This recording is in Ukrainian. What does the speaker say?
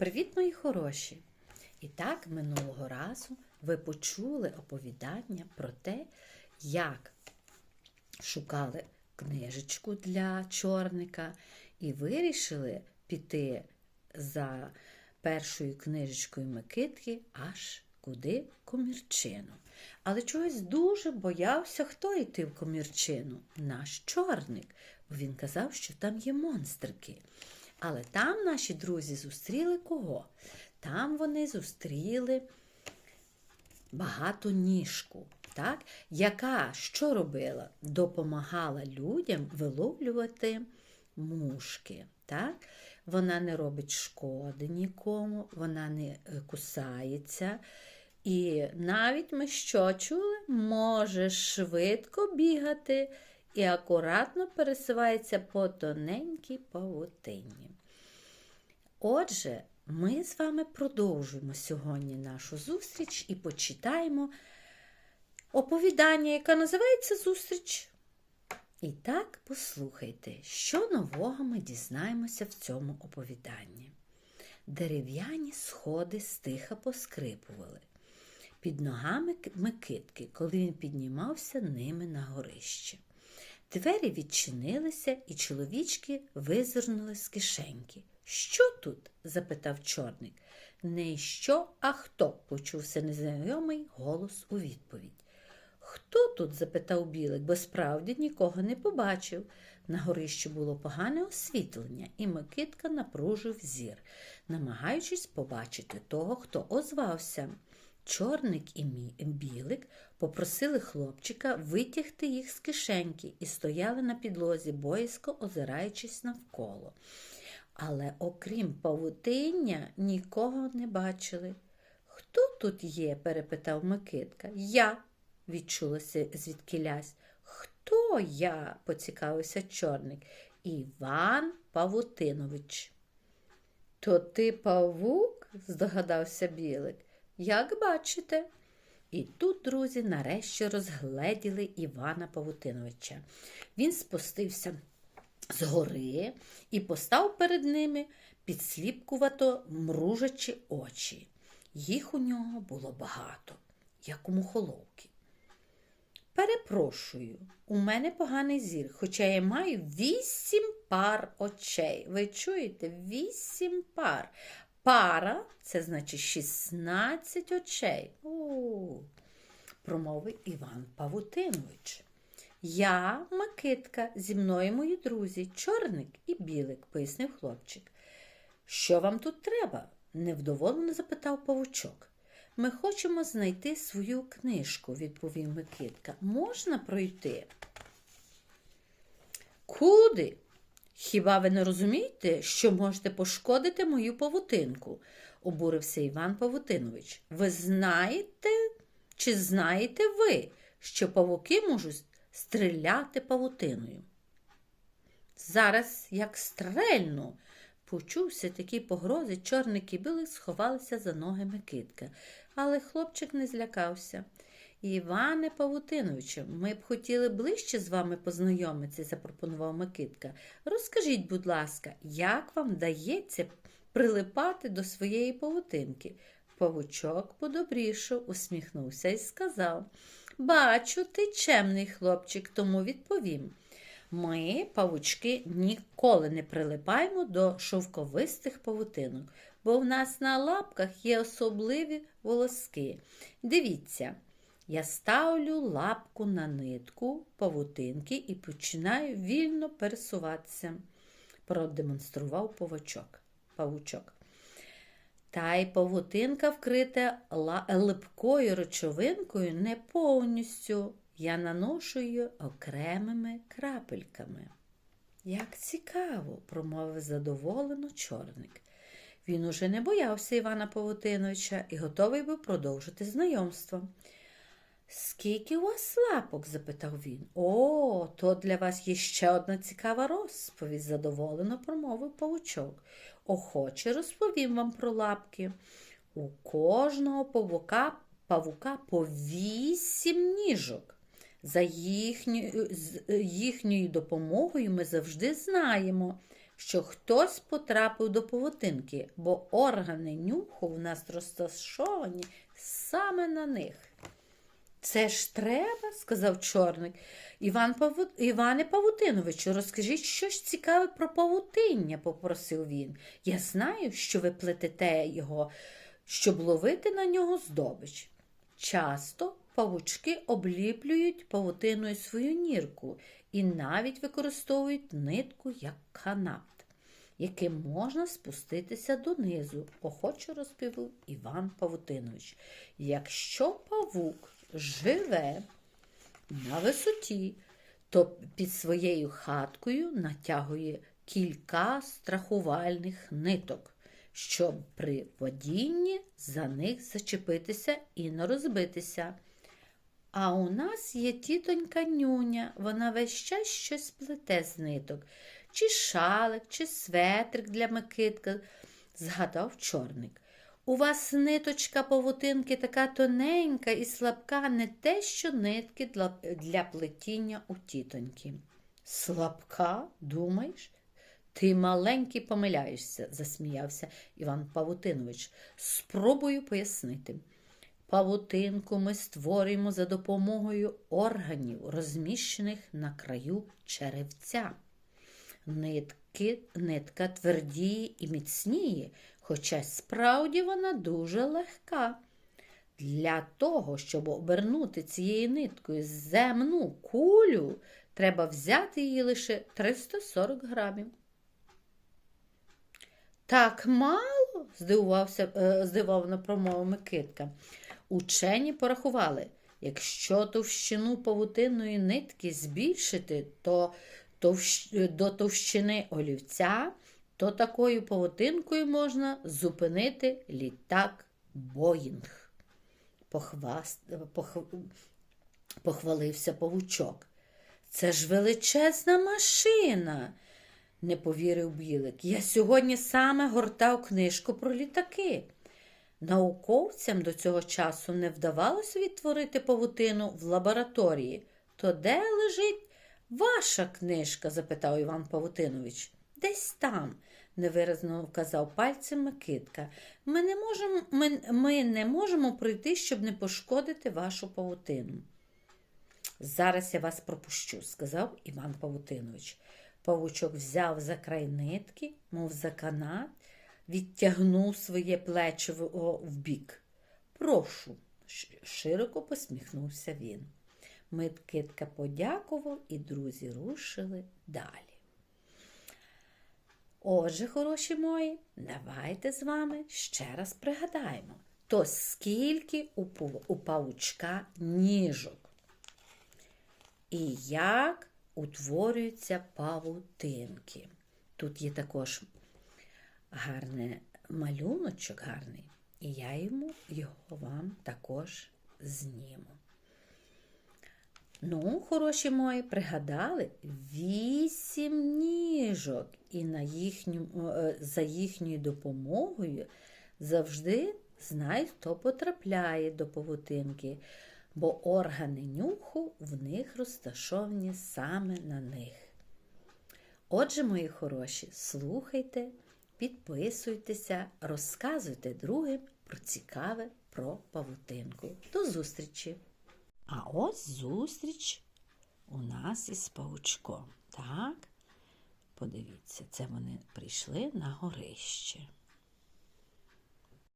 Привіт, мої хороші! І так, минулого разу ви почули оповідання про те, як шукали книжечку для чорника і вирішили піти за першою книжечкою Микитки аж куди в комірчину. Але чогось дуже боявся, хто йти в комірчину. Наш чорник, бо він казав, що там є монстрики. Але там наші друзі зустріли кого? Там вони зустріли багатоніжку, так? яка що робила? Допомагала людям виловлювати мушки. Так? Вона не робить шкоди нікому, вона не е, кусається. І навіть ми що чули, може швидко бігати і акуратно пересувається по тоненькій павутині. Отже, ми з вами продовжуємо сьогодні нашу зустріч і почитаємо оповідання, яке називається Зустріч. І так, послухайте, що нового ми дізнаємося в цьому оповіданні. Дерев'яні сходи стиха поскрипували. Під ногами Микитки, коли він піднімався ними на горище. Двері відчинилися, і чоловічки визирнули з кишеньки. Що тут? запитав чорник. Не що, а хто? почувся незнайомий голос у відповідь. Хто тут? запитав білик, бо справді нікого не побачив. На горищі було погане освітлення, і Микитка напружив зір, намагаючись побачити того, хто озвався. Чорник і білик попросили хлопчика витягти їх з кишеньки і стояли на підлозі, боязко озираючись навколо. Але окрім павутиння, нікого не бачили. Хто тут є? перепитав Микитка. Я, відчулася звідкілясь. Хто я? поцікавився чорник. Іван Павутинович. То ти павук? здогадався білик. Як бачите. І тут, друзі, нарешті розгледіли Івана Павутиновича. Він спустився з гори і постав перед ними підсліпкувато мружачі очі. Їх у нього було багато, як у мухоловки. Перепрошую, у мене поганий зір, хоча я маю вісім пар очей. Ви чуєте? Вісім пар. Пара це значить 16 очей. О, промовив Іван Павутинович. Я Макитка, зі мною мої друзі, чорник і білик, пояснив хлопчик. Що вам тут треба? невдоволено запитав павучок. Ми хочемо знайти свою книжку, відповів Микитка. Можна пройти? Куди? Хіба ви не розумієте, що можете пошкодити мою павутинку? обурився Іван Павутинович. Ви знаєте, чи знаєте ви, що павуки можуть стріляти павутиною? Зараз, як стрельну, почувся такі погрози, чорник і білик сховалися за ноги Микитка, але хлопчик не злякався. Іване Павутиновичу, ми б хотіли ближче з вами познайомитися, запропонував Микитка. Розкажіть, будь ласка, як вам вдається прилипати до своєї павутинки? Павучок подобрішав, усміхнувся і сказав Бачу, ти чемний хлопчик, тому відповім. Ми, павучки, ніколи не прилипаємо до шовковистих павутинок, бо в нас на лапках є особливі волоски. Дивіться. Я ставлю лапку на нитку павутинки і починаю вільно пересуватися, продемонстрував павучок. павучок. Та й павутинка вкрита липкою речовинкою не повністю. Я наношу її окремими крапельками. Як цікаво, промовив задоволено чорник. Він уже не боявся Івана Павутиновича і готовий був продовжити знайомство. Скільки у вас лапок? запитав він. О, то для вас є ще одна цікава розповідь, задоволено промовив павучок. Охоче розповім вам про лапки. У кожного павука павука по вісім ніжок. За їхньою, їхньою допомогою ми завжди знаємо, що хтось потрапив до павутинки, бо органи нюху в нас розташовані саме на них. Це ж треба, сказав чорник. Іван Паву... Іване Павутиновичу, розкажіть щось цікаве про павутиння, попросив він. Я знаю, що ви плетете його, щоб ловити на нього здобич. Часто павучки обліплюють павутиною свою нірку і навіть використовують нитку як канат, яким можна спуститися донизу, охоче розповів Іван Павутинович. Якщо павук живе на висоті, то під своєю хаткою натягує кілька страхувальних ниток, щоб при падінні за них зачепитися і не розбитися. А у нас є тітонька нюня, вона весь час щось плете з ниток, чи шалик, чи светрик для Микитка, згадав чорник. У вас ниточка павутинки така тоненька і слабка, не те, що нитки для, для плетіння у тітоньки. Слабка, думаєш? Ти маленький помиляєшся, засміявся Іван Павутинович. Спробую пояснити. Павутинку ми створюємо за допомогою органів, розміщених на краю черевця. Нитки, нитка твердіє і міцніє, хоча справді вона дуже легка. Для того, щоб обернути цією ниткою земну кулю, треба взяти її лише 340 грамів. Так мало? здивувався, е, здивовано промовив Микитка. Учені порахували, якщо товщину павутинної нитки збільшити, то. До товщини олівця, то такою павутинкою можна зупинити літак Боїнг. Похваст... Пох... Похвалився павучок. Це ж величезна машина, не повірив Білик. Я сьогодні саме гортав книжку про літаки. Науковцям до цього часу не вдавалося відтворити павутину в лабораторії. То де лежить ваша книжка? запитав Іван Павутинович. Десь там, невиразно вказав пальцем Микитка. Ми не можемо, ми, ми не можемо пройти, щоб не пошкодити вашу павутину. Зараз я вас пропущу, сказав Іван Павутинович. Павучок взяв за край нитки, мов за канат, відтягнув своє плечиво вбік. Прошу, широко посміхнувся він. Миткитка подякував, і друзі рушили далі. Отже, хороші мої, давайте з вами ще раз пригадаємо, то скільки у, у павучка ніжок і як утворюються павутинки. Тут є також гарний малюночок гарний, і я йому його вам також зніму. Ну, хороші мої, пригадали вісім ніжок, і на їхню, е, за їхньою допомогою завжди знай, хто потрапляє до павутинки, бо органи нюху в них розташовані саме на них. Отже, мої хороші, слухайте, підписуйтеся, розказуйте другим про цікаве про павутинку. До зустрічі! А ось зустріч у нас із паучком. Так? Подивіться, це вони прийшли на горище.